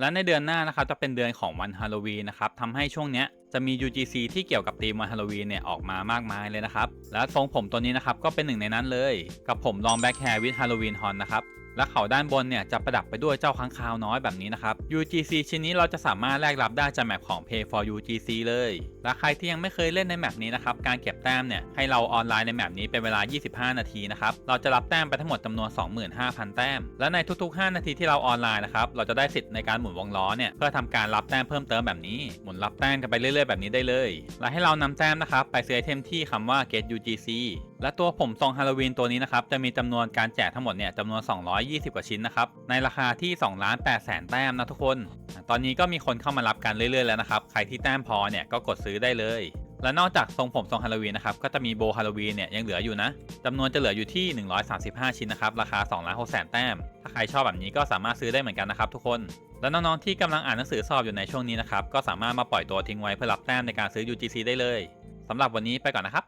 และในเดือนหน้านะครับจะเป็นเดือนของวันฮาโลวีนนะครับทำให้ช่วงเนี้ยจะมี UGC ที่เกี่ยวกับธีมวันฮาโลวีนเนี่ยออกมามากมายเลยนะครับ และทรงผมตัวนี้นะครับก็เป็นหนึ่งในนั้นเลย กับผมลองแบ็คแฮร์วิดฮาโลวีนฮอนนะครับ และเขาด้านบนเนี่ยจะประดับไปด้วยเจ้าค้างคาวน้อยแบบนี้นะครับ UGC ชิ้นนี้เราจะสามารถแลกรับได้จากแมปของ Pay for UGC เลย และใครที่ยังไม่เคยเล่นในแมปนี้นะครับ การเก็บแต้มเนี่ยให้เราออนไลน์ในแมปนี้เป็นเวลา 25 นาทีนะครับ เราจะรับแต้มไปทั้งหมดจำนวน 25,000 แต้ม และในทุกๆ 5 นาทีที่เราออนไลน์นะครับ เราจะได้สิทธิ์ในการหมุนวงล้อเนี่ยเพื่อทำการรับแต้มเพิ่มเติมแบบนี้ หมุนรับแต้มกันไปเรื่อยๆ แบบนี้ได้เลย และให้เรานำแต้มนะครับไปซื้อไอเทมที่คำว่า get UGC และตัวผมทรงฮาโลวีนตัวนี้นะครับจะมีจำนวนการแจกทั้งหมดเนี่ยจำนวน220 กว่าชิ้นนะครับ ในราคาที่2ล้าน8แสนแต้มนะทุกคน ตอนนี้ก็มีคนเข้ามารับกันเรื่อยๆแล้วนะครับ ใครที่แต้มพอเนี่ยก็กดซื้อได้เลย และนอกจากทรงผมทรงฮาโลวีนนะครับ ก็จะมีโบฮาโลวีนเนี่ยยังเหลืออยู่นะจำนวนจะเหลืออยู่ที่ 135 ชิ้นนะครับ ราคา2ล้าน6แสนแต้ม ถ้าใครชอบแบบนี้ก็สามารถซื้อได้เหมือนกันนะครับทุกคนและน้องๆที่กำลังอ่านหนังสือสอบอยู่ในช่วงนี้นะครับ ก็สามารถมาปล่อยตัวทิ้งไว้เพื่อรับแต้มในการซื้อ UGC ได้เลยสำหรับวันนี้ไปก่อนนะครับ